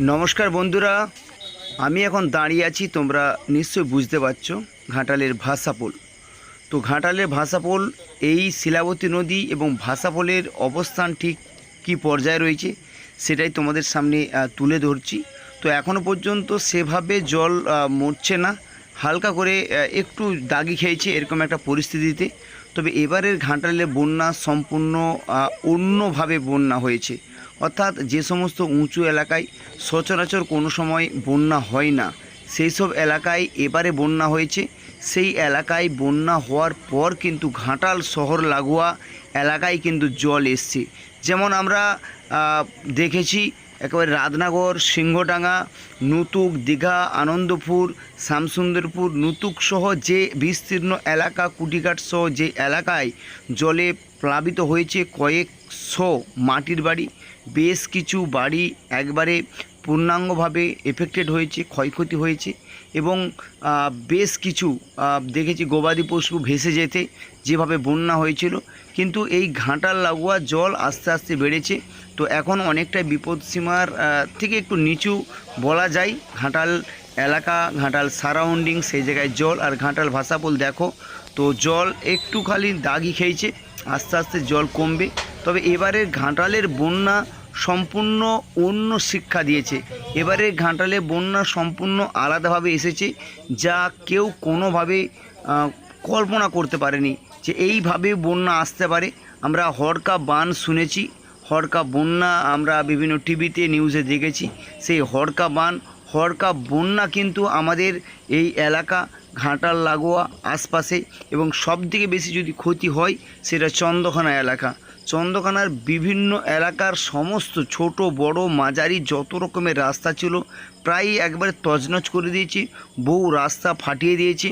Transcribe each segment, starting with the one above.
নমস্কার বন্ধুরা, আমি এখন দাঁড়িয়ে আছি, তোমরা নিশ্চয়ই বুঝতে পারছ, ঘাটালের ভাষাপোল। তো ঘাটালের ভাষাপোল, এই শিলাবতী নদী এবং ভাষাপোলের অবস্থান ঠিক কী পর্যায়ে রয়েছে, সেটাই তোমাদের সামনে তুলে ধরছি। তো এখনও পর্যন্ত সেভাবে জল মরছে না, হালকা করে একটু দাগি খেয়েছে এরকম একটা পরিস্থিতিতে। তবে এবারের ঘাটালের বন্যা সম্পূর্ণ অন্যভাবে বন্যা হয়েছে। অর্থাৎ যে সমস্ত উঁচু এলাকায় সচরাচর কোনো সময় বন্যা হয় না। সেই সব এলাকায় এবারে বন্যা হয়েছে। সেই এলাকায় বন্যা হওয়ার পর কিন্তু ঘাটাল শহর লাগোয়া এলাকায় কিন্তু জল এসছে। যেমন আমরা দেখেছি একেবারে রাধনগর সিংহডাঙ্গা, নুতুক, দীঘা, আনন্দপুর শ্যামসুন্দরপুর নুতুক সহ যে বিস্তীর্ণ এলাকা, কুটিঘাট সহ যে এলাকায় জলে প্লাবিত হয়েছে কয়েকশো মাটির বাড়ি, বেশ কিছু বাড়ি একবারে পূর্ণাঙ্গভাবে এফেক্টেড হয়েছে, ক্ষয়ক্ষতি হয়েছে এবং বেশ কিছু দেখেছি গবাদি পশু ভেসে যেতে যেভাবে বন্যা হয়েছিল। কিন্তু এই ঘাটাল লাগোয়া জল আস্তে আস্তে বেড়েছে। তো এখন অনেকটা বিপদসীমার থেকে একটু নিচু বলা যায়। ঘাঁটাল এলাকা, ঘাঁটাল সারাউন্ডিং সেই জায়গায় জল আর ঘাটাল ভাষাপোল দেখো। তো জল একটু খালি দাগি খেয়েছে। আস্তে আস্তে জল কমবে। তবে এবারে ঘাটালের বন্যা সম্পূর্ণ অন্য শিক্ষা দিয়েছে। এবারে ঘাটালে বন্যা সম্পূর্ণ আলাদাভাবে এসেছে যা কেউ কোনোভাবে কল্পনা করতে পারেনি যে এইভাবে বন্যা আসতে পারে। আমরা হড়কা বান শুনেছি হড়কা বন্যা আমরা বিভিন্ন টিভিতে, নিউজে দেখেছি। সেই হড়কা বান হড়কা বন্যা কিন্তু আমাদের এই এলাকা, ঘাটাল, লাগোয়া, আশপাশে এবং সবথেকে বেশি যদি ক্ষতি হয় সেটা চন্দ্রখানা এলাকা। চন্দ্রখানার বিভিন্ন এলাকার সমস্ত ছোট, বড়, মাঝারি যত রকমের রাস্তা ছিল প্রায় একবারে তছনছ করে দিয়েছি। বহু রাস্তা ফাটিয়ে দিয়েছে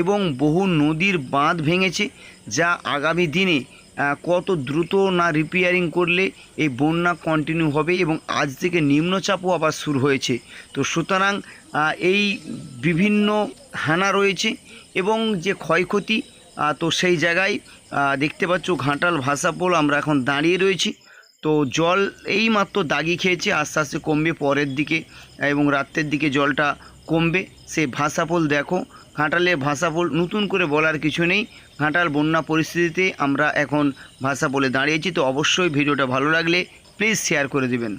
এবং বহু নদীর বাঁধ ভেঙেছে যা আগামী দিনে কত দ্রুত না রিপেয়ারিং করলে এই বন্যা কন্টিনিউ হবে এবং আজ থেকে নিম্নচাপও আবার শুরু হয়েছে। তো সুতরাং এই বিভিন্ন হানা রয়েছে এবং যে ক্ষয়ক্ষতি তো সেই জায়গায় দেখতে পাচ্ছ ঘাটাল ভাষাপোল আমরা এখন দাঁড়িয়ে রয়েছি। তো জল এই মাত্র দাগি খেয়েছে, আস্তে আস্তে কমবে পরের দিকে এবং রাত্রের দিকে জলটা কমবে। সেই ভাষাপোল দেখো, ঘাটালে ভাষাপোল নতুন করে বলার কিছু নেই। ঘাটাল বন্যা পরিস্থিতিতে আমরা এখন ভাষাপোলে দাঁড়িয়েছি, তো অবশ্যই ভিডিওটা ভালো লাগলে প্লিজ শেয়ার করে দিবেন।